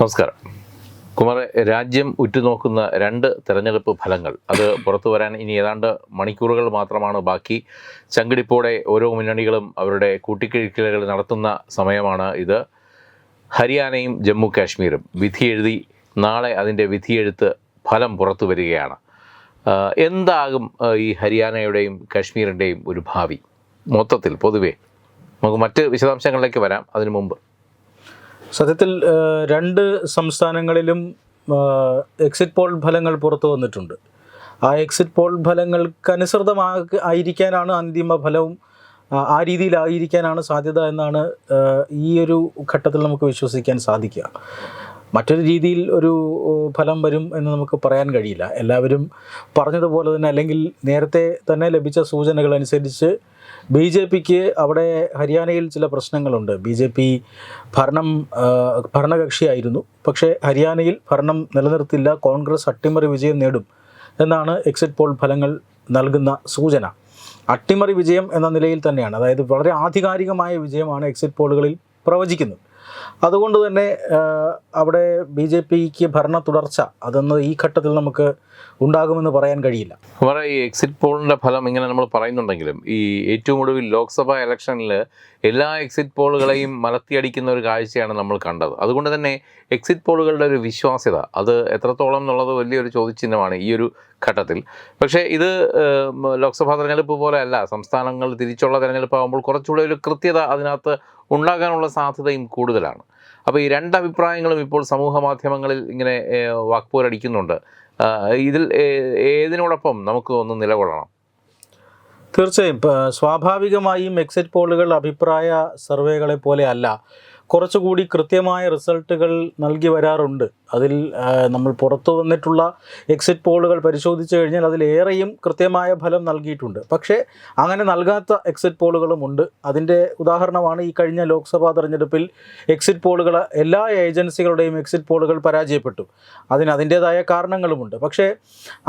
നമസ്കാരം. കുമാർ രാജ്യം ഉറ്റുനോക്കുന്ന രണ്ട് തെരഞ്ഞെടുപ്പ് ഫലങ്ങൾ. അത് പുറത്തു വരാൻ ഇനി ഏതാണ്ട് മണിക്കൂറുകൾ മാത്രമാണ് ബാക്കി. ചങ്കിടിപ്പോടെ ഓരോ മുന്നണികളും അവരുടെ കൂട്ടിക്കിഴിക്കലുകൾ നടത്തുന്ന സമയമാണ് ഇത്. ഹരിയാനയും ജമ്മു കാശ്മീരും വിധി എഴുതി നാളെ അതിന്റെ വിധിയെഴുത്ത് ഫലം പുറത്തു വരികയാണ്. എന്താകും ഈ ഹരിയാനയുടെയും കാശ്മീരിന്റെയും ഒരു ഭാവി? മൊത്തത്തിൽ പൊതുവേ നമുക്ക് മറ്റ് വിശദാംശങ്ങളിലേക്ക് വരാം. അതിനു മുമ്പ് സത്യത്തിൽ രണ്ട് സംസ്ഥാനങ്ങളിലും എക്സിറ്റ് പോൾ ഫലങ്ങൾ പുറത്തു വന്നിട്ടുണ്ട്. ആ എക്സിറ്റ് പോൾ ഫലങ്ങൾക്ക് അനുസൃതമാ ആയിരിക്കാനാണ് അന്തിമ ഫലവും ആ രീതിയിലായിരിക്കാനാണ് സാധ്യത എന്നാണ് ഈ ഒരു ഘട്ടത്തിൽ നമുക്ക് വിശ്വസിക്കാൻ സാധിക്കുക. മറ്റൊരു രീതിയിൽ ഒരു ഫലം വരും എന്ന് നമുക്ക് പറയാൻ കഴിയില്ല. എല്ലാവരും പറഞ്ഞതുപോലെ തന്നെ അല്ലെങ്കിൽ നേരത്തെ തന്നെ ലഭിച്ച സൂചനകൾ അനുസരിച്ച് ബി ജെ പിക്ക് അവിടെ ഹരിയാനയിൽ ചില പ്രശ്നങ്ങളുണ്ട്. ബി ജെ പി ഭരണം ഭരണകക്ഷിയായിരുന്നു. പക്ഷേ ഹരിയാനയിൽ ഭരണം നിലനിർത്തില്ല. കോൺഗ്രസ് അട്ടിമറി വിജയം നേടും എന്നാണ് എക്സിറ്റ് പോൾ ഫലങ്ങൾ നൽകുന്ന സൂചന. അട്ടിമറി വിജയം എന്ന നിലയിൽ തന്നെയാണ്. അതായത് വളരെ ആധികാരികമായ വിജയമാണ് എക്സിറ്റ് പോളുകളിൽ പ്രവചിക്കുന്നത്. അതുകൊണ്ട് തന്നെ അവിടെ ബി ജെ പിക്ക് ഭരണ തുടർച്ച അതൊന്ന് ഈ ഘട്ടത്തിൽ നമുക്ക് ഉണ്ടാകുമെന്ന് പറയാൻ കഴിയില്ല. വേറെ ഈ എക്സിറ്റ് പോളിന്റെ ഫലം ഇങ്ങനെ നമ്മൾ പറയുന്നുണ്ടെങ്കിലും ഈ ഏറ്റവും ഒടുവിൽ ലോക്സഭാ ഇലക്ഷനിൽ എല്ലാ എക്സിറ്റ് പോളുകളെയും മലത്തിയടിക്കുന്ന ഒരു കാഴ്ചയാണ് നമ്മൾ കണ്ടത്. അതുകൊണ്ട് തന്നെ എക്സിറ്റ് പോളുകളുടെ ഒരു വിശ്വാസ്യത അത് എത്രത്തോളം എന്നുള്ളത് വലിയൊരു ചോദ്യചിഹ്നമാണ് ഈ ഒരു ഘട്ടത്തിൽ. പക്ഷേ ഇത് ലോക്സഭാ തെരഞ്ഞെടുപ്പ് പോലെ അല്ല സംസ്ഥാനങ്ങൾ തിരിച്ചുള്ള തെരഞ്ഞെടുപ്പ് ആകുമ്പോൾ കുറച്ചുകൂടെ ഒരു കൃത്യത അതിനകത്ത് ഉണ്ടാകാനുള്ള സാധ്യതയും കൂടുതലാണ്. അപ്പോൾ ഈ രണ്ട് അഭിപ്രായങ്ങളും ഇപ്പോൾ സമൂഹ മാധ്യമങ്ങളിൽ ഇങ്ങനെ വാക്പോരടിക്കുന്നുണ്ട് ഇതിൽ ഏതിനോടൊപ്പം നമുക്ക് ഒന്ന് നിലകൊള്ളണം? തീർച്ചയായും. സ്വാഭാവികമായും എക്സിറ്റ് പോളുകൾ അഭിപ്രായ സർവേകളെ പോലെ അല്ല. കുറച്ചുകൂടി കൃത്യമായ റിസൾട്ടുകൾ നൽകി വരാറുണ്ട്. അതിൽ നമ്മൾ പുറത്തു വന്നിട്ടുള്ള എക്സിറ്റ് പോളുകൾ പരിശോധിച്ച് കഴിഞ്ഞാൽ അതിലേറെയും കൃത്യമായ ഫലം നൽകിയിട്ടുണ്ട്. പക്ഷേ അങ്ങനെ നൽകാത്ത എക്സിറ്റ് പോളുകളും ഉണ്ട്. അതിന്റെ ഉദാഹരണമാണ് ഈ കഴിഞ്ഞ ലോക്സഭാ തെരഞ്ഞെടുപ്പിൽ എക്സിറ്റ് പോളുകൾ എല്ലാ ഏജൻസികളുടെയും എക്സിറ്റ് പോളുകൾ പരാജയപ്പെട്ടു. അതിന് അതിന്റേതായ കാരണങ്ങളുമുണ്ട്. പക്ഷേ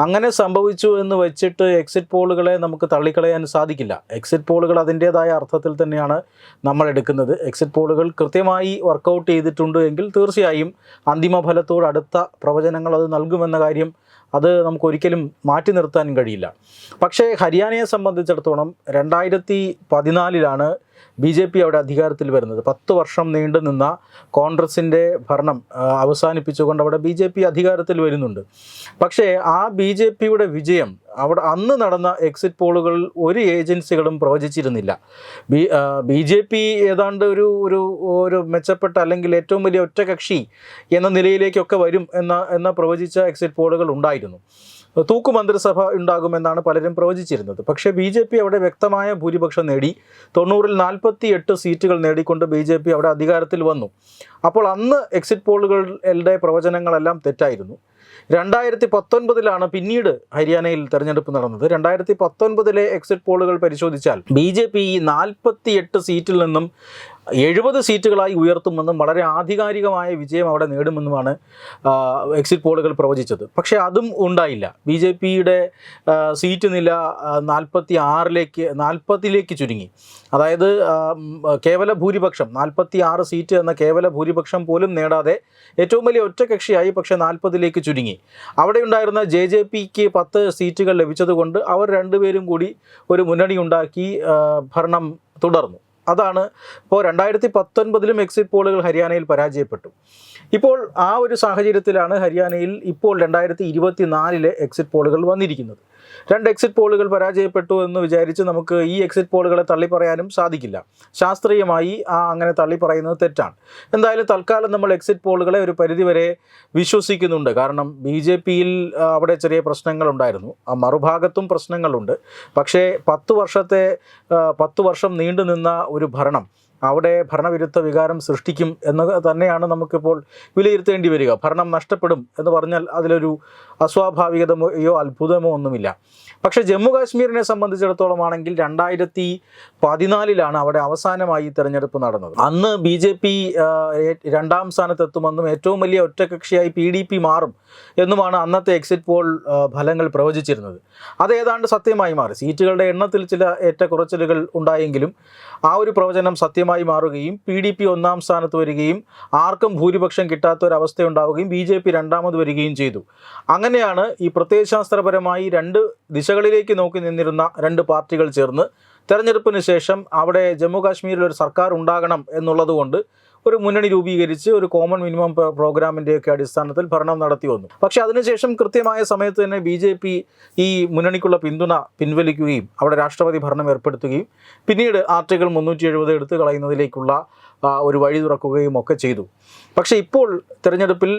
അങ്ങനെ സംഭവിച്ചു എന്ന് വെച്ചിട്ട് എക്സിറ്റ് പോളുകളെ നമുക്ക് തള്ളിക്കളയാൻ സാധിക്കില്ല. എക്സിറ്റ് പോളുകൾ അതിന്റേതായ അർത്ഥത്തിൽ തന്നെയാണ് നമ്മൾ എടുക്കുന്നത്. എക്സിറ്റ് പോളുകൾ കൃത്യമായി വർക്കൗട്ട് ചെയ്തിട്ടുണ്ട് എങ്കിൽ തീർച്ചയായും അന്തിമ ഫലത്തോട് അടുത്ത പ്രവചനങ്ങൾ അത് നൽകുമെന്ന കാര്യം അത് നമുക്ക് ഒരിക്കലും മാറ്റി നിർത്താനും കഴിയില്ല. പക്ഷേ ഹരിയാനയെ സംബന്ധിച്ചിടത്തോളം രണ്ടായിരത്തി പതിനാലിലാണ് ബി ജെ പി അവിടെ അധികാരത്തിൽ വരുന്നത്. പത്ത് വർഷം നീണ്ടു നിന്ന കോൺഗ്രസിന്റെ ഭരണം അവസാനിപ്പിച്ചുകൊണ്ട് അവിടെ ബി ജെ പി അധികാരത്തിൽ വരുന്നുണ്ട്. പക്ഷേ ആ ബി ജെ പിയുടെ വിജയം അവിടെ അന്ന് നടന്ന എക്സിറ്റ് പോളുകൾ ഒരു ഏജൻസികളും പ്രവചിച്ചിരുന്നില്ല. ബി ബി ജെ പി ഏതാണ്ട് ഒരു ഒരു ഒരു മെച്ചപ്പെട്ട അല്ലെങ്കിൽ ഏറ്റവും വലിയ ഒറ്റകക്ഷി എന്ന നിലയിലേക്കൊക്കെ വരും എന്ന എന്ന പ്രവചിച്ച എക്സിറ്റ് പോളുകൾ ഉണ്ടായിരുന്നു. തൂക്കു മന്ത്രിസഭ ഉണ്ടാകുമെന്നാണ് പലരും പ്രവചിച്ചിരുന്നത്. പക്ഷേ ബി ജെ പി അവിടെ വ്യക്തമായ ഭൂരിപക്ഷം നേടി. തൊണ്ണൂറിൽ നാൽപ്പത്തി എട്ട് സീറ്റുകൾ നേടിക്കൊണ്ട് ബി ജെ പി അവിടെ അധികാരത്തിൽ വന്നു. അപ്പോൾ അന്ന് എക്സിറ്റ് പോളുകളുടെ പ്രവചനങ്ങളെല്ലാം തെറ്റായിരുന്നു. രണ്ടായിരത്തി പത്തൊൻപതിലാണ് പിന്നീട് ഹരിയാനയിൽ തെരഞ്ഞെടുപ്പ് നടന്നത്. രണ്ടായിരത്തി പത്തൊൻപതിലെ എക്സിറ്റ് പോളുകൾ പരിശോധിച്ചാൽ ബി ജെ പി നാൽപ്പത്തി എട്ട് സീറ്റിൽ നിന്നും എഴുപത് സീറ്റുകളായി ഉയർത്തുമെന്നും വളരെ ആധികാരികമായ വിജയം അവിടെ നേടുമെന്നുമാണ് എക്സിറ്റ് പോളുകൾ പ്രവചിച്ചത്. പക്ഷേ അതും ഉണ്ടായില്ല. ബി ജെ പിയുടെ സീറ്റ് നില നാൽപ്പത്തി ആറിലേക്ക് നാൽപ്പതിലേക്ക് ചുരുങ്ങി. അതായത് കേവല ഭൂരിപക്ഷം നാൽപ്പത്തി ആറ് സീറ്റ് എന്ന കേവല ഭൂരിപക്ഷം പോലും നേടാതെ ഏറ്റവും വലിയ ഒറ്റകക്ഷിയായി പക്ഷേ നാൽപ്പതിലേക്ക് ചുരുങ്ങി. അവിടെ ഉണ്ടായിരുന്ന ജെ ജെ പിക്ക് പത്ത് സീറ്റുകൾ ലഭിച്ചതുകൊണ്ട് അവർ രണ്ടുപേരും കൂടി ഒരു മുന്നണി ഉണ്ടാക്കി ഭരണം തുടർന്നു. അതാണ് ഇപ്പോൾ രണ്ടായിരത്തി പത്തൊൻപതിലും എക്സിറ്റ് പോളുകൾ ഹരിയാനയിൽ പരാജയപ്പെട്ടു. ഇപ്പോൾ ആ ഒരു സാഹചര്യത്തിലാണ് ഹരിയാനയിൽ ഇപ്പോൾ രണ്ടായിരത്തി ഇരുപത്തി നാലിലെ എക്സിറ്റ് പോളുകൾ വന്നിരിക്കുന്നത്. രണ്ട് എക്സിറ്റ് പോളുകൾ പരാജയപ്പെട്ടു എന്ന് വിചാരിച്ച് നമുക്ക് ഈ എക്സിറ്റ് പോളുകളെ തള്ളിപ്പറയാനും സാധിക്കില്ല. ശാസ്ത്രീയമായി ആ അങ്ങനെ തള്ളിപ്പറയുന്നത് തെറ്റാണ്. എന്തായാലും തൽക്കാലം നമ്മൾ എക്സിറ്റ് പോളുകളെ ഒരു പരിധിവരെ വിശ്വസിക്കുന്നുണ്ട്. കാരണം ബി ജെ പിയിൽ അവിടെ ചെറിയ പ്രശ്നങ്ങളുണ്ടായിരുന്നു. ആ മറുഭാഗത്തും പ്രശ്നങ്ങളുണ്ട്. പക്ഷേ പത്ത് വർഷത്തെ പത്ത് വർഷം നീണ്ടു നിന്ന ഒരു ഭരണം. അവിടെ ഭരണവിരുദ്ധ വികാരം സൃഷ്ടിക്കും എന്ന് തന്നെയാണ് നമുക്കിപ്പോൾ വിലയിരുത്തേണ്ടി വരിക. ഭരണം നഷ്ടപ്പെടും എന്ന് പറഞ്ഞാൽ അതിലൊരു അസ്വാഭാവികതയോ അത്ഭുതമോ ഒന്നുമില്ല. പക്ഷേ ജമ്മു കാശ്മീരിനെ സംബന്ധിച്ചിടത്തോളം ആണെങ്കിൽ രണ്ടായിരത്തി പതിനാലിലാണ് അവിടെ അവസാനമായി ഈ തെരഞ്ഞെടുപ്പ് നടന്നത്. അന്ന് ബി ജെ പി രണ്ടാം സ്ഥാനത്തെത്തുമെന്നും ഏറ്റവും വലിയ ഒറ്റകക്ഷിയായി പി ഡി പി മാറും എന്നുമാണ് അന്നത്തെ എക്സിറ്റ് പോൾ ഫലങ്ങൾ പ്രവചിച്ചിരുന്നത്. അത് ഏതാണ്ട് സത്യമായി മാറി. സീറ്റുകളുടെ എണ്ണത്തിൽ ചില ഏറ്റക്കുറച്ചിലുകൾ ഉണ്ടായെങ്കിലും ആ ഒരു പ്രവചനം സത്യമായി മാറുകയും പി ഡി പി ഒന്നാം സ്ഥാനത്ത് വരികയും ആർക്കും ഭൂരിപക്ഷം കിട്ടാത്ത ഒരു അവസ്ഥയുണ്ടാവുകയും ബി ജെ പി രണ്ടാമത് വരികയും ചെയ്തു. അങ്ങനെയാണ് ഈ പ്രത്യയശാസ്ത്രപരമായി രണ്ട് ദിശകളിലേക്ക് നോക്കി നിന്നിരുന്ന രണ്ട് പാർട്ടികൾ ചേർന്ന് തെരഞ്ഞെടുപ്പിന് ശേഷം അവിടെ ജമ്മു കാശ്മീരിൽ ഒരു സർക്കാർ ഉണ്ടാകണം എന്നുള്ളത് കൊണ്ട് ഒരു മുന്നണി രൂപീകരിച്ച് ഒരു കോമൺ മിനിമം പ്ര- പ്രോഗ്രാമിന്റെയൊക്കെ അടിസ്ഥാനത്തിൽ ഭരണം നടത്തി വന്നു. പക്ഷേ അതിനുശേഷം കൃത്യമായ സമയത്ത് തന്നെ ബി ജെ പി ഈ മുന്നണിക്കുള്ള പിന്തുണ പിൻവലിക്കുകയും അവിടെ രാഷ്ട്രപതി ഭരണം ഏർപ്പെടുത്തുകയും പിന്നീട് ആർട്ടിക്കിൾ മുന്നൂറ്റി എഴുപത് എടുത്തു കളയുന്നതിലേക്കുള്ള ഒരു വഴി തുറക്കുകയും ഒക്കെ ചെയ്തു. പക്ഷേ ഇപ്പോൾ തിരഞ്ഞെടുപ്പിൽ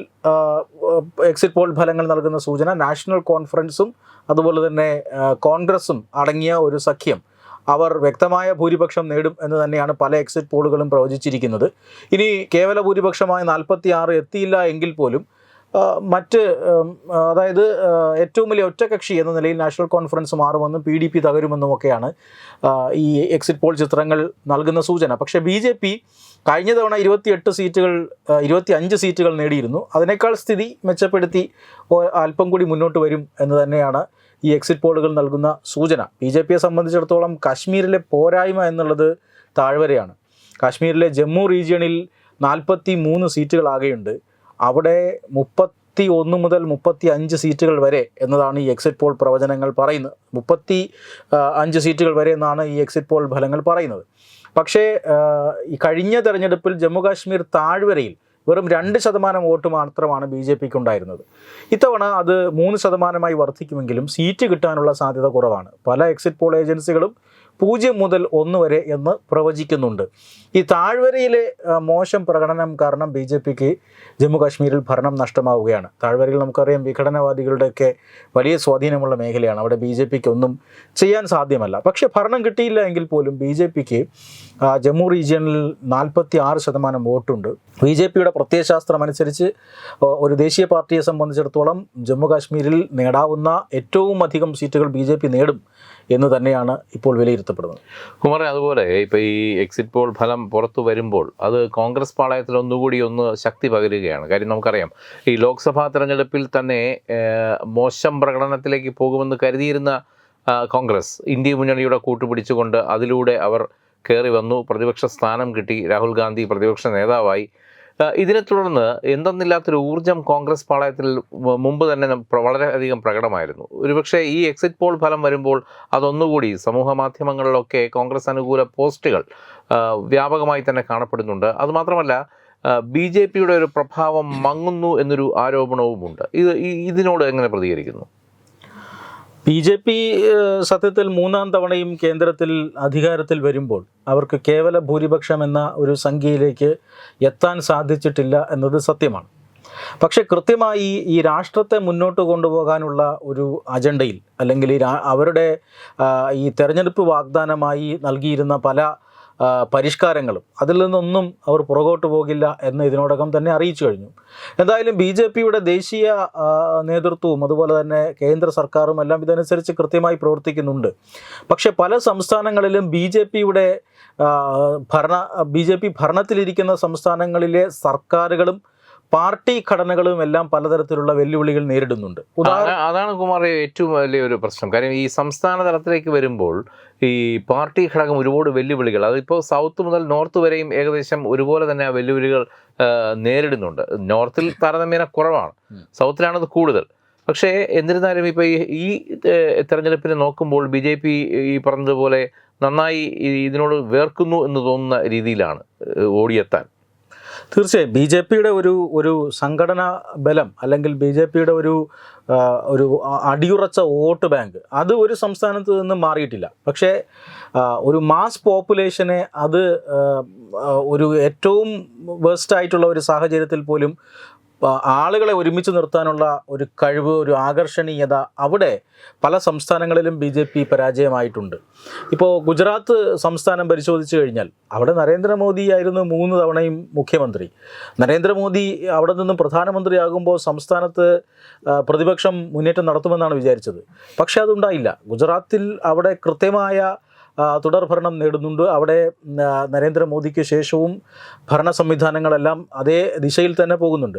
എക്സിറ്റ് പോൾ ഫലങ്ങൾ നൽകുന്ന സൂചന നാഷണൽ കോൺഫറൻസും അതുപോലെ തന്നെ കോൺഗ്രസും അടങ്ങിയ ഒരു സഖ്യം അവർ വ്യക്തമായ ഭൂരിപക്ഷം നേടും എന്ന് തന്നെയാണ് പല എക്സിറ്റ് പോളുകളും പ്രവചിച്ചിരിക്കുന്നത്. ഇനി കേവല ഭൂരിപക്ഷമായ നാൽപ്പത്തി ആറ് എത്തിയില്ല എങ്കിൽ പോലും മറ്റ് അതായത് ഏറ്റവും വലിയ ഒറ്റകക്ഷി എന്ന നിലയിൽ നാഷണൽ കോൺഫറൻസ് മാറുമെന്നും പി ഡി പി തകരുമെന്നുമൊക്കെയാണ് ഒക്കെയാണ് ഈ എക്സിറ്റ് പോൾ ചിത്രങ്ങൾ നൽകുന്ന സൂചന. പക്ഷേ ബി ജെ പി കഴിഞ്ഞ തവണ ഇരുപത്തിയെട്ട് സീറ്റുകൾ ഇരുപത്തി അഞ്ച് സീറ്റുകൾ നേടിയിരുന്നു. അതിനേക്കാൾ സ്ഥിതി മെച്ചപ്പെടുത്തി അല്പം കൂടി മുന്നോട്ട് വരും എന്ന് തന്നെയാണ് ഈ എക്സിറ്റ് പോളുകൾ നൽകുന്ന സൂചന. ബി ജെ പിയെ സംബന്ധിച്ചിടത്തോളം കാശ്മീരിലെ പോരായ്മ എന്നുള്ളത് താഴ്വരയാണ്. കാശ്മീരിലെ ജമ്മു റീജിയണിൽ നാൽപ്പത്തി മൂന്ന് സീറ്റുകളാകെയുണ്ട് അവിടെ മുപ്പത്തി ഒന്ന് മുതൽ മുപ്പത്തി അഞ്ച് സീറ്റുകൾ വരെ എന്നതാണ് ഈ എക്സിറ്റ് പോൾ പ്രവചനങ്ങൾ പറയുന്നത്. മുപ്പത്തി അഞ്ച് സീറ്റുകൾ വരെ എന്നാണ് ഈ എക്സിറ്റ് പോൾ ഫലങ്ങൾ പറയുന്നത്. പക്ഷേ ഈ കഴിഞ്ഞ തെരഞ്ഞെടുപ്പിൽ ജമ്മു കാശ്മീർ താഴ്വരയിൽ വെറും രണ്ട് ശതമാനം വോട്ട് മാത്രമാണ് ബി ജെ പിക്ക് ഉണ്ടായിരുന്നത് ഇത്തവണ അത് മൂന്ന് ശതമാനമായി വർദ്ധിക്കുമെങ്കിലും സീറ്റ് കിട്ടാനുള്ള സാധ്യത കുറവാണ്. പല എക്സിറ്റ് പോൾ ഏജൻസികളും പൂജ്യം മുതൽ ഒന്ന് വരെ എന്ന് പ്രവചിക്കുന്നുണ്ട്. ഈ താഴ്വരയിലെ മോശം പ്രകടനം കാരണം ബി ജെ പിക്ക് ജമ്മു കാശ്മീരിൽ ഭരണം നഷ്ടമാവുകയാണ്. താഴ്വരയിൽ നമുക്കറിയാം വിഘടനവാദികളുടെയൊക്കെ വലിയ സ്വാധീനമുള്ള മേഖലയാണ്. അവിടെ ബി ജെ പിക്ക് ഒന്നും ചെയ്യാൻ സാധ്യമല്ല. പക്ഷെ ഭരണം കിട്ടിയില്ല എങ്കിൽ പോലും ബി ജെ പിക്ക് ജമ്മു റീജിയണിൽ നാൽപ്പത്തി ആറ് ശതമാനം വോട്ടുണ്ട്. ബി ജെ പിയുടെ പ്രത്യയശാസ്ത്രം അനുസരിച്ച് ഒരു ദേശീയ പാർട്ടിയെ സംബന്ധിച്ചിടത്തോളം ജമ്മു കാശ്മീരിൽ നേടാവുന്ന ഏറ്റവും അധികം സീറ്റുകൾ ബി ജെ പി നേടും എന്ന് തന്നെയാണ് ഇപ്പോൾ വിലയിരുത്തപ്പെടുന്നത്. കുമാറെ അതുപോലെ ഇപ്പോൾ ഈ എക്സിറ്റ് പോൾ ഫലം പുറത്തു വരുമ്പോൾ അത് കോൺഗ്രസ് പാളയത്തിൽ ഒന്നുകൂടി ഒന്ന് ശക്തി പകരുകയാണ്. കാര്യം നമുക്കറിയാം ഈ ലോക്സഭാ തെരഞ്ഞെടുപ്പിൽ തന്നെ മോശം പ്രകടനത്തിലേക്ക് പോകുമെന്ന് കരുതിയിരുന്ന കോൺഗ്രസ് ഇന്ത്യ മുന്നണിയുടെ കൂട്ടുപിടിച്ചുകൊണ്ട് അതിലൂടെ അവർ കയറി വന്നു. പ്രതിപക്ഷ സ്ഥാനം കിട്ടി. രാഹുൽ ഗാന്ധി പ്രതിപക്ഷ നേതാവായി. ഇതിനെ തുടർന്ന് എന്തെന്നില്ലാത്തൊരു ഊർജം കോൺഗ്രസ് പാളയത്തിൽ മുമ്പ് തന്നെ വളരെയധികം പ്രകടമായിരുന്നു. ഒരുപക്ഷെ ഈ എക്സിറ്റ് പോൾ ഫലം വരുമ്പോൾ അതൊന്നുകൂടി സമൂഹ മാധ്യമങ്ങളിലൊക്കെ കോൺഗ്രസ് അനുകൂല പോസ്റ്റുകൾ വ്യാപകമായി തന്നെ കാണപ്പെടുന്നുണ്ട്. അതുമാത്രമല്ല ബി ജെ പിയുടെ ഒരു പ്രഭാവം മങ്ങുന്നു എന്നൊരു ആരോപണവുമുണ്ട്. ഇത് ഇതിനോട് എങ്ങനെ പ്രതികരിക്കുന്നു? ബി ജെ പി സത്യത്തിൽ മൂന്നാം തവണയും കേന്ദ്രത്തിൽ അധികാരത്തിൽ വരുമ്പോൾ അവർക്ക് കേവല ഭൂരിപക്ഷം എന്ന ഒരു സംഖ്യയിലേക്ക് എത്താൻ സാധിച്ചിട്ടില്ല എന്നത് സത്യമാണ്. പക്ഷേ കൃത്യമായി ഈ രാഷ്ട്രത്തെ മുന്നോട്ട് കൊണ്ടുപോകാനുള്ള ഒരു അജണ്ടയിൽ അല്ലെങ്കിൽ അവരുടെ ഈ തെരഞ്ഞെടുപ്പ് വാഗ്ദാനമായി നൽകിയിരുന്ന പല പരിഷ്കാരങ്ങളും അതിൽ നിന്നൊന്നും അവർ പുറകോട്ട് പോകില്ല എന്ന് ഇതിനോടകം തന്നെ അറിയിച്ചു കഴിഞ്ഞു. എന്തായാലും ബി ജെ പിയുടെ ദേശീയ നേതൃത്വവും അതുപോലെ തന്നെ കേന്ദ്ര സർക്കാരും എല്ലാം ഇതനുസരിച്ച് കൃത്യമായി പ്രവർത്തിക്കുന്നുണ്ട്. പക്ഷേ പല സംസ്ഥാനങ്ങളിലും ബി ജെ പിയുടെ ഭരണ ബി ജെ പി ഭരണത്തിലിരിക്കുന്ന സംസ്ഥാനങ്ങളിലെ സർക്കാരുകളും പാർട്ടി ഘടനകളും എല്ലാം പലതരത്തിലുള്ള വെല്ലുവിളികൾ നേരിടുന്നുണ്ട്. അതാണ് കുമാർ ഏറ്റവും വലിയൊരു പ്രശ്നം. കാര്യം ഈ സംസ്ഥാന തലത്തിലേക്ക് വരുമ്പോൾ ഈ പാർട്ടി ഘടകം ഒരുപാട് വെല്ലുവിളികൾ. അതിപ്പോൾ സൗത്ത് മുതൽ നോർത്ത് വരെയും ഏകദേശം ഒരുപോലെ തന്നെ ആ വെല്ലുവിളികൾ നേരിടുന്നുണ്ട്. നോർത്തിൽ താരതമ്യേന കുറവാണ്. സൗത്തിലാണത് കൂടുതൽ. പക്ഷേ എന്നിരുന്നാലും ഇപ്പോൾ ഈ ഈ തെരഞ്ഞെടുപ്പിനെ നോക്കുമ്പോൾ ബി ജെ പി ഈ പറഞ്ഞതുപോലെ നന്നായി ഇതിനോട് വേർക്കുന്നു എന്ന് തോന്നുന്ന രീതിയിലാണ് ഓടിയെത്താൻ. തീർച്ചയായും ബി ജെ പിയുടെ ഒരു ഒരു സംഘടനാ ബലം അല്ലെങ്കിൽ ബി ജെ പിയുടെ ഒരു ഒരു അടിയുറച്ച വോട്ട് ബാങ്ക് അത് ഒരു സംസ്ഥാനത്ത് നിന്നും മാറിയിട്ടില്ല. പക്ഷേ ഒരു മാസ് പോപ്പുലേഷനെ അത് ഒരു ഏറ്റവും വേസ്റ്റ് ആയിട്ടുള്ള ഒരു സാഹചര്യത്തിൽ പോലും ആളുകളെ ഒരുമിച്ച് നിർത്താനുള്ള ഒരു കഴിവ് ഒരു ആകർഷണീയത അവിടെ പല സംസ്ഥാനങ്ങളിലും ബി ജെ പി പരാജയമായിട്ടുണ്ട്. ഇപ്പോൾ ഗുജറാത്ത് സംസ്ഥാനം പരിശോധിച്ചു കഴിഞ്ഞാൽ അവിടെ നരേന്ദ്രമോദി ആയിരുന്നു മൂന്ന് തവണയും മുഖ്യമന്ത്രി. നരേന്ദ്രമോദി അവിടെ നിന്നും പ്രധാനമന്ത്രിയാകുമ്പോൾ സംസ്ഥാനത്ത് പ്രതിപക്ഷം മുന്നേറ്റം നടത്തുമെന്നാണ് വിചാരിച്ചത്. പക്ഷേ അതുണ്ടായില്ല. ഗുജറാത്തിൽ അവിടെ കൃത്യമായ ആ, തുടർ ഭരണം നേടുന്നുണ്ട്. അവിടെ നരേന്ദ്രമോദിക്ക് ശേഷവും ഭരണ സംവിധാനങ്ങളെല്ലാം അതേ ദിശയിൽ തന്നെ പോകുന്നുണ്ട്.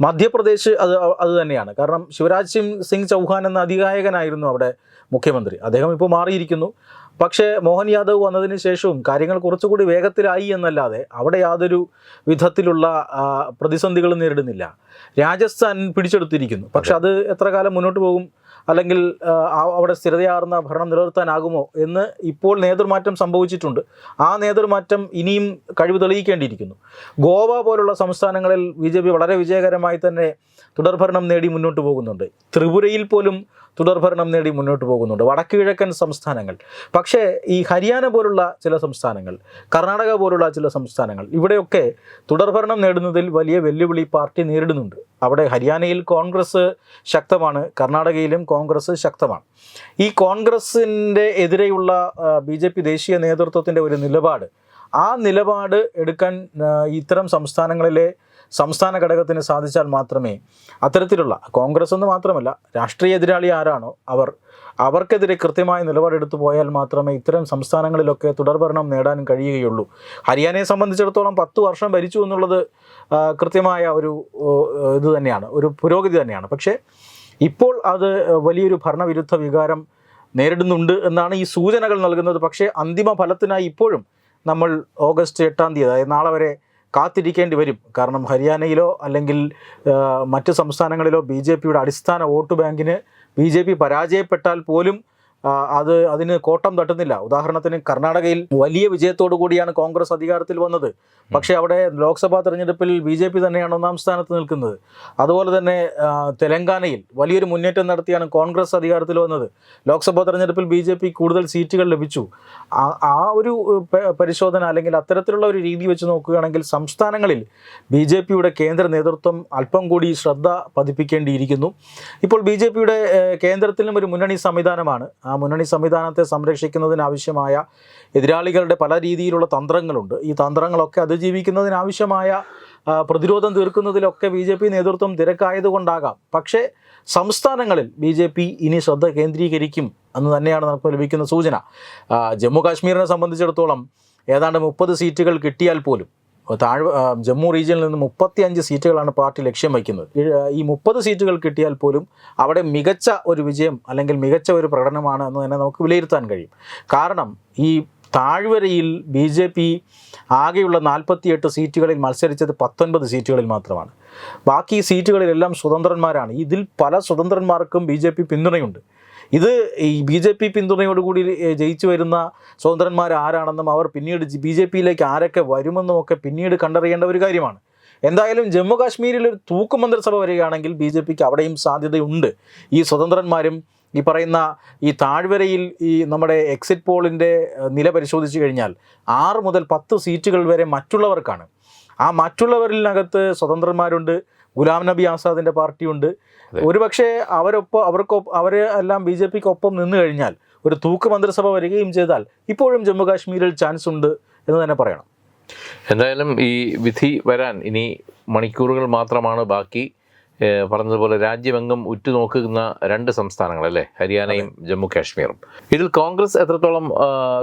മധ്യപ്രദേശ് അത് അത് തന്നെയാണ്. കാരണം ശിവരാജ് സിംഗ് സിംഗ് ചൗഹാൻ എന്ന അധികായകനായിരുന്നു അവിടെ മുഖ്യമന്ത്രി. അദ്ദേഹം ഇപ്പോൾ മാറിയിരിക്കുന്നു. പക്ഷേ മോഹൻ യാദവ് വന്നതിന് ശേഷവും കാര്യങ്ങൾ കുറച്ചുകൂടി വേഗത്തിലായി എന്നല്ലാതെ അവിടെ യാതൊരു വിധത്തിലുള്ള പ്രതിസന്ധികളും നേരിടുന്നില്ല. രാജസ്ഥാൻ പിടിച്ചെടുത്തിരിക്കുന്നു. പക്ഷെ അത് എത്ര കാലം മുന്നോട്ട് പോകും? അല്ലെങ്കിൽ അവിടെ സ്ഥിരതയാർന്ന ഭരണം നിലനിർത്താനാകുമോ എന്ന് ഇപ്പോൾ നേതൃമാറ്റം സംഭവിച്ചിട്ടുണ്ട്. ആ നേതൃമാറ്റം ഇനിയും കഴിവ് തെളിയിക്കേണ്ടിയിരിക്കുന്നു. ഗോവ പോലുള്ള സംസ്ഥാനങ്ങളിൽ ബി വളരെ വിജയകരമായി തന്നെ തുടർഭരണം നേടി മുന്നോട്ട് പോകുന്നുണ്ട്. ത്രിപുരയിൽ പോലും തുടർഭരണം നേടി മുന്നോട്ട് പോകുന്നുണ്ട്. വടക്ക് കിഴക്കൻ സംസ്ഥാനങ്ങൾ. പക്ഷേ ഈ ഹരിയാന പോലുള്ള ചില സംസ്ഥാനങ്ങൾ കർണാടക പോലുള്ള ചില സംസ്ഥാനങ്ങൾ ഇവിടെയൊക്കെ തുടർഭരണം നേടുന്നതിൽ വലിയ വെല്ലുവിളി പാർട്ടി നേരിടുന്നുണ്ട്. അവിടെ ഹരിയാനയിൽ കോൺഗ്രസ് ശക്തമാണ് കർണാടകയിലും കോൺഗ്രസ് ശക്തമാണ്. ഈ കോൺഗ്രസിന്റെ എതിരെയുള്ള ബി ജെ പി ദേശീയ നേതൃത്വത്തിന്റെ ഒരു നിലപാട് ആ നിലപാട് എടുക്കാൻ ഇത്തരം സംസ്ഥാനങ്ങളിലെ സംസ്ഥാന ഘടകത്തിന് സാധിച്ചാൽ മാത്രമേ അത്തരത്തിലുള്ള കോൺഗ്രസ് എന്ന് മാത്രമല്ല രാഷ്ട്രീയ എതിരാളി ആരാണോ അവർ അവർക്കെതിരെ കൃത്യമായ നിലപാടെടുത്തു പോയാൽ മാത്രമേ ഇത്തരം സംസ്ഥാനങ്ങളിലൊക്കെ തുടർഭരണം നേടാൻ കഴിയുകയുള്ളൂ. ഹരിയാനയെ സംബന്ധിച്ചിടത്തോളം പത്ത് വർഷം ഭരിച്ചു എന്നുള്ളത് കൃത്യമായ ഒരു ഇത് തന്നെയാണ് ഒരു പുരോഗതി തന്നെയാണ്. പക്ഷേ ഇപ്പോൾ അത് വലിയൊരു ഭരണവിരുദ്ധ വികാരം നേരിടുന്നുണ്ട് എന്നാണ് ഈ സൂചനകൾ നൽകുന്നത്. പക്ഷേ അന്തിമ ഫലത്തിനായി ഇപ്പോഴും നമ്മൾ ഓഗസ്റ്റ് എട്ടാം തീയതി അതായത് നാളെ വരെ കാത്തിരിക്കേണ്ടി വരും. കാരണം ഹരിയാനയിലോ അല്ലെങ്കിൽ മറ്റ് സംസ്ഥാനങ്ങളിലോ ബി ജെ പിയുടെ അടിസ്ഥാന വോട്ട് ബാങ്കിന് ബി ജെ പി പരാജയപ്പെട്ടാൽ പോലും അത് അതിന് കോട്ടം തട്ടുന്നില്ല. ഉദാഹരണത്തിന് കർണാടകയിൽ വലിയ വിജയത്തോടു കൂടിയാണ് കോൺഗ്രസ് അധികാരത്തിൽ വന്നത്. പക്ഷേ അവിടെ ലോക്സഭാ തെരഞ്ഞെടുപ്പിൽ ബി ജെ പി തന്നെയാണ് ഒന്നാം സ്ഥാനത്ത് നിൽക്കുന്നത്. അതുപോലെ തന്നെ തെലങ്കാനയിൽ വലിയൊരു മുന്നേറ്റം നടത്തിയാണ് കോൺഗ്രസ് അധികാരത്തിൽ വന്നത്. ലോക്സഭാ തെരഞ്ഞെടുപ്പിൽ ബി ജെ പി കൂടുതൽ സീറ്റുകൾ ലഭിച്ചു. ആ- ആ ഒരു പരിശോധന അല്ലെങ്കിൽ അത്തരത്തിലുള്ള ഒരു രീതി വെച്ച് നോക്കുകയാണെങ്കിൽ സംസ്ഥാനങ്ങളിൽ ബി ജെ പിയുടെ കേന്ദ്ര നേതൃത്വം അല്പം കൂടി ശ്രദ്ധ പതിപ്പിക്കേണ്ടിയിരിക്കുന്നു. ഇപ്പോൾ ബി ജെ പിയുടെ കേന്ദ്രത്തിലും ഒരു മുന്നണി സംവിധാനമാണ്. ആ മുന്നണി സംവിധാനത്തെ സംരക്ഷിക്കുന്നതിനാവശ്യമായ എതിരാളികളുടെ പല രീതിയിലുള്ള തന്ത്രങ്ങളുണ്ട്. ഈ തന്ത്രങ്ങളൊക്കെ അതിജീവിക്കുന്നതിനാവശ്യമായ പ്രതിരോധം തീർക്കുന്നതിലൊക്കെ ബി ജെ പി നേതൃത്വം തിരക്കായതുകൊണ്ടാകാം. പക്ഷേ സംസ്ഥാനങ്ങളിൽ ബി ജെ പി ഇനി ശ്രദ്ധ കേന്ദ്രീകരിക്കും എന്ന് തന്നെയാണ് നമുക്ക് ലഭിക്കുന്ന സൂചന. ജമ്മു കാശ്മീരിനെ സംബന്ധിച്ചിടത്തോളം ഏതാണ്ട് മുപ്പത് സീറ്റുകൾ കിട്ടിയാൽ പോലും താഴ് ജമ്മു റീജിയനിൽ നിന്ന് മുപ്പത്തി അഞ്ച് സീറ്റുകളാണ് പാർട്ടി ലക്ഷ്യം വയ്ക്കുന്നത്. ഈ- മുപ്പത് സീറ്റുകൾ കിട്ടിയാൽ പോലും അവിടെ മികച്ച ഒരു വിജയം അല്ലെങ്കിൽ മികച്ച ഒരു പ്രകടനമാണ് എന്ന് തന്നെ നമുക്ക് വിലയിരുത്താൻ കഴിയും. കാരണം ഈ താഴ്വരയിൽ ബി ജെ പി ആകെയുള്ള നാൽപ്പത്തിയെട്ട് സീറ്റുകളിൽ മത്സരിച്ചത് പത്തൊൻപത് സീറ്റുകളിൽ മാത്രമാണ്. ബാക്കി സീറ്റുകളിലെല്ലാം സ്വതന്ത്രന്മാരാണ്. ഇതിൽ പല സ്വതന്ത്രന്മാർക്കും ബി ജെ പി പിന്തുണയുണ്ട്. ഇത് ഈ ബി ജെ പി പിന്തുണയോടുകൂടി ജയിച്ചു വരുന്ന സ്വതന്ത്രന്മാർ ആരാണെന്നും അവർ പിന്നീട് ബി ജെ പിയിലേക്ക് ആരൊക്കെ വരുമെന്നും ഒക്കെ പിന്നീട് കണ്ടറിയേണ്ട ഒരു കാര്യമാണ്. എന്തായാലും ജമ്മു കാശ്മീരിൽ ഒരു തൂക്ക് മന്ത്രിസഭ വരികയാണെങ്കിൽ ബി ജെ പിക്ക് അവിടെയും സാധ്യതയുണ്ട്. ഈ സ്വതന്ത്രന്മാരും ഈ പറയുന്ന ഈ താഴ്വരയിൽ ഈ നമ്മുടെ എക്സിറ്റ് പോളിന്റെ നില പരിശോധിച്ചു കഴിഞ്ഞാൽ ആറ് മുതൽ പത്ത് സീറ്റുകൾ വരെ മറ്റുള്ളവർക്കാണ്. ആ മറ്റുള്ളവരിനകത്ത് സ്വതന്ത്രന്മാരുണ്ട്. ഗുലാം നബി ആസാദിന്റെ പാർട്ടിയുണ്ട്. ഒരുപക്ഷെ അവരൊപ്പം അവർക്കൊപ്പം അവരെ എല്ലാം ബി ജെ പിക്ക് ഒപ്പം നിന്ന് കഴിഞ്ഞാൽ ഒരു തൂക്ക് മന്ത്രിസഭ വരികയും ചെയ്താൽ ഇപ്പോഴും ജമ്മു കാശ്മീരിൽ ചാൻസ് ഉണ്ട് എന്ന് തന്നെ പറയണം. എന്തായാലും ഈ വിധി വരാൻ ഇനി മണിക്കൂറുകൾ മാത്രമാണ് ബാക്കി. പറഞ്ഞതുപോലെ രാജ്യമെങ്ങും ഉറ്റുനോക്കുന്ന രണ്ട് സംസ്ഥാനങ്ങൾ അല്ലേ ഹരിയാനയും ജമ്മു കാശ്മീറും ഇതിൽ കോൺഗ്രസ് എത്രത്തോളം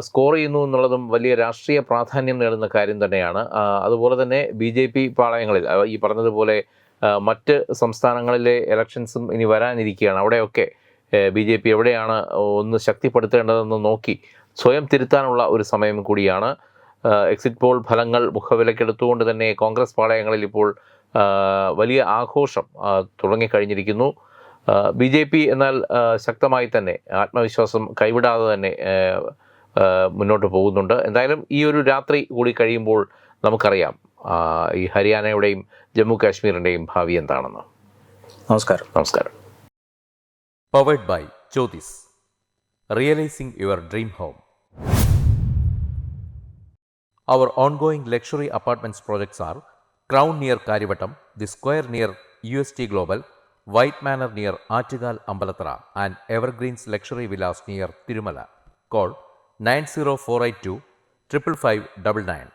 സ്കോർ ചെയ്യുന്നു എന്നുള്ളതും വലിയ രാഷ്ട്രീയ പ്രാധാന്യം നേടുന്ന കാര്യം തന്നെയാണ്. അതുപോലെ തന്നെ ബി ജെ പി പാളയങ്ങളിൽ ഈ പറഞ്ഞതുപോലെ മറ്റ് സംസ്ഥാനങ്ങളിലെ ഇലക്ഷൻസും ഇനി വരാനിരിക്കുകയാണ്. അവിടെയൊക്കെ ബി ജെ പി എവിടെയാണ് ഒന്ന് ശക്തിപ്പെടുത്തേണ്ടതെന്ന് നോക്കി സ്വയം തിരുത്താനുള്ള ഒരു സമയം കൂടിയാണ്. എക്സിറ്റ് പോൾ ഫലങ്ങൾ മുഖവിലക്കെടുത്തുകൊണ്ട് തന്നെ കോൺഗ്രസ് പാളയങ്ങളിൽ ഇപ്പോൾ വലിയ ആഘോഷം തുടങ്ങിക്കഴിഞ്ഞിരിക്കുന്നു. ബി ജെ പി എന്നാൽ ശക്തമായി തന്നെ ആത്മവിശ്വാസം കൈവിടാതെ തന്നെ മുന്നോട്ട് പോകുന്നുണ്ട്. എന്തായാലും ഈ ഒരു രാത്രി കൂടി കഴിയുമ്പോൾ നമുക്കറിയാം. ഈ ഹരിയാനയുടെയും ജമ്മു കാശ്മീരിന്റെയും ഭാവി എന്താണെന്ന് നമസ്കാരം നമസ്കാരം Powered by Jyotis. Realizing your dream home. Our ongoing luxury apartments projects are Crown near Karivattam, The Square near UST Global, White Manor near Achigal Ambalatra, and Evergreens Luxury Villas near Tirumala. Call 90482 55599.